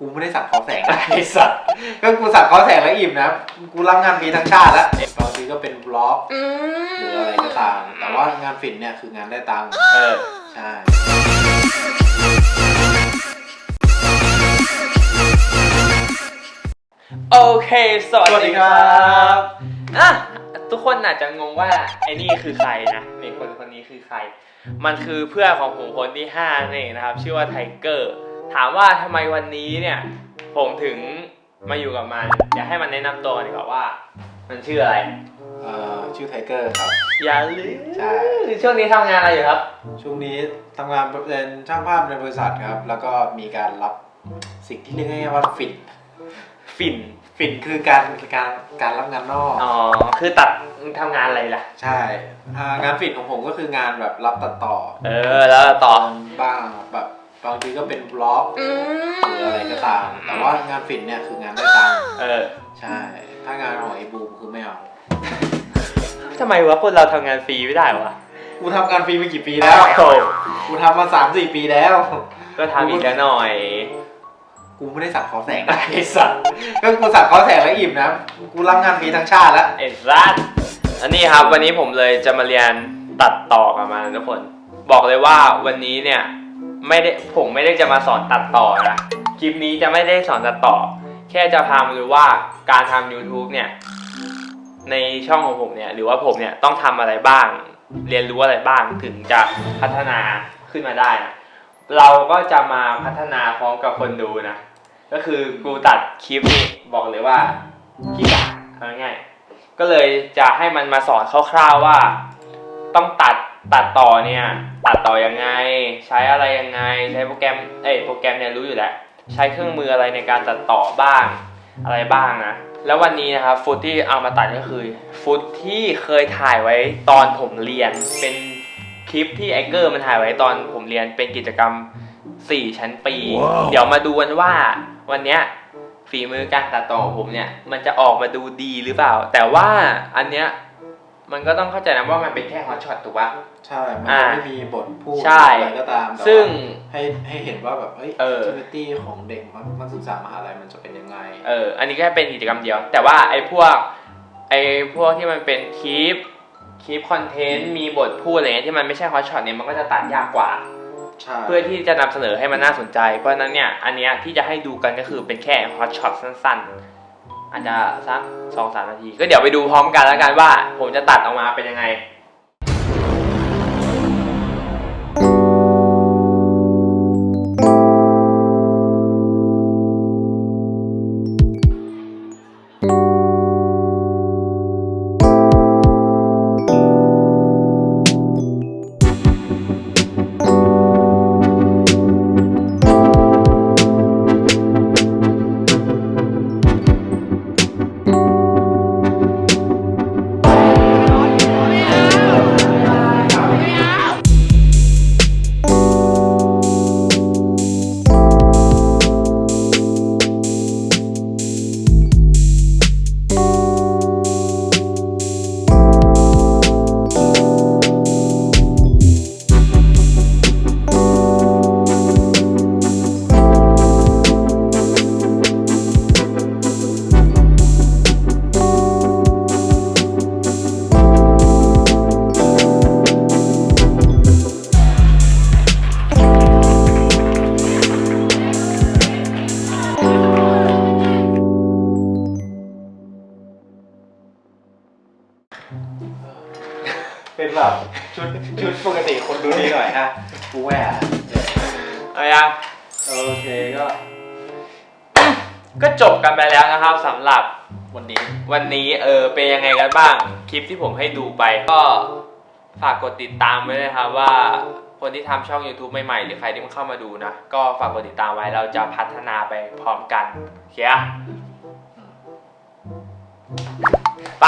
กูไม่ได้สั่งขอแสงนะไอ้สัตว์ก็กูสั่งขอแสงแล้วอิ่มนะ กูรับงานฟรีทั้งชาติแล้วบางทีก็เป็นบล็อกอืมหรืออะไรก็ตาม แต่ว่างานฝิ่นเนี่ยคืองานได้ตังค์เออ ใช่ โอเค สวัสดีครับอะทุกคนอาจจะงงว่าไอ้นี่คือใครนะนี่คนคนนี้คือใคร มันคือเพื่อนของผมคนที่5นั่นเองนะครับ ชื่อว่าไทเกอร์ ถามว่าทำไมวันนี้เนี่ยผมถึงมาอยู่กับมัน อยากให้มันแนะนำตัวดีกว่าว่า มันชื่ออะไรเอ่อชื่อไทเกอร์ครับ อย่าลืมใช่ช่วงนี้ทำงานอะไรอยู่ครับ ช่วงนี้ทำงานเป็นช่างภาพในบริษัทครับ แล้วก็มีการรับสิ่งที่เรียกง่ายๆว่าฝิ่นฟินฝิ่นคือการการการรับงานนอกอ๋อคือตัดทำงานอะไรล่ะ ใช่อ่างานฝิ่นของผมก็คืองานแบบรับตัดต่อ เออ แล้วต่อบ้างแบบ บางทีก็เป็นบล็อกอืมหรืออะไรก็ตาม แต่ว่างานฝิ่นเนี่ยคืองานได้ตังค์เออใช่ ถ้างานของไอ้บูมคือไม่เอาทำไมวะพวกเราทำงานฟรีไม่ได้วะกูทำงานฟรีมากี่ปีแล้วโอ้กูทำมาสามสี่ปีแล้ว ก็ทำอีกแล้วหน่อย กูไม่ได้สั่งขอแสงนะไอ้สัตว์ก็กูสั่งขอแสงแล้วอิ่มนะ กูรับงานฟรีทั้งชาติแล้วไอ้สัตว์อันนี้ครับวันนี้ผมเลยจะมาเรียนตัดต่อกับมันทุกคน บอกเลยว่าวันนี้เนี่ย ไม่ได้ผมไม่ได้จะมาสอนตัดต่อนะคลิปนี้จะไม่ได้สอนตัดต่อ แค่จะพามาดูว่าการทำ YouTube เนี่ย ในช่องของผมเนี่ย หรือว่าผมเนี่ยต้องทำอะไรบ้าง เรียนรู้อะไรบ้างถึงจะพัฒนาขึ้นมาได้นะเราก็จะมาพัฒนาพร้อมกับคนดูนะ ก็คือกูตัดคลิปนี่บอกเลยว่าขี้กากง่ายก็เลยจะให้มันมาสอนคร่าวๆว่า ต้องตัด ตัดต่อเนี่ยตัดต่อยังไง ใช้อะไรยังไง ใช้โปรแกรมเอ้ยโปรแกรมเนี่ยรู้อยู่แล้วใช้เครื่องมืออะไรในการตัดต่อบ้างอะไรบ้างนะแล้ววันนี้นะครับฟุตที่เอามาตัดก็คือฟุตที่เคยถ่ายไว้ตอนผมเรียน เป็นคลิปที่ไอเกอร์มันถ่ายไว้ตอนผมเรียนเป็นกิจกรรม 4 ชั้นปีเดี๋ยวมาดูกันว่าวันเนี้ยฝีมือการตัดต่อของผมเนี่ย มันจะออกมาดูดีหรือเปล่า แต่ว่าอันเนี้ย มันก็ต้องเข้าใจนะว่ามันเป็นแค่ฮอตช็อตถูกปะ ใช่ มันอ่าไม่มีบทพูดใช่ อะไรก็ตามแต่ว่าซึ่ง ให้ให้เห็นว่าแบบเอ้ย เออชีวิตี้ของเด็กนักศึกษามหาลัยมันจะเป็นยังไง เออ อันนี้แค่เป็นกิจกรรมเดียว แต่ว่าไอ้พวกไอ้พวกที่มันเป็นคลิป คลิปคอนเทนต์ มีบทพูดอะไรเงี้ยที่มันไม่ใช่ฮอตช็อตเนี่ยมันก็จะตัดยากกว่า ใช่ เพื่อที่จะนำเสนอให้มันน่าสนใจ เพราะฉะนั้นเนี่ย อันเนี้ยที่จะให้ดูกันก็คือเป็นแค่ฮอตช็อตสั้นๆ อาจจะสักสองสามนาที ก็เดี๋ยวไปดูพร้อมกันแล้วกันว่า ผมจะตัดออกมาเป็นยังไง เป็นแบบชุดชุดปกติคนดูดีหน่อยนะกูแหวะเอายังโอเคก็ ก็จบกันไปแล้วนะครับสำหรับวันนี้ วันนี้เออเป็นยังไงกันบ้าง คลิปที่ผมให้ดูไป ก็ฝากกดติดตามไว้เลยครับว่าคนที่ทำช่อง YouTube ใหม่ๆ หรือใครที่มันเข้ามาดูนะ ก็ฝากกดติดตามไว้เราจะพัฒนาไปพร้อมกันโอเคอะไป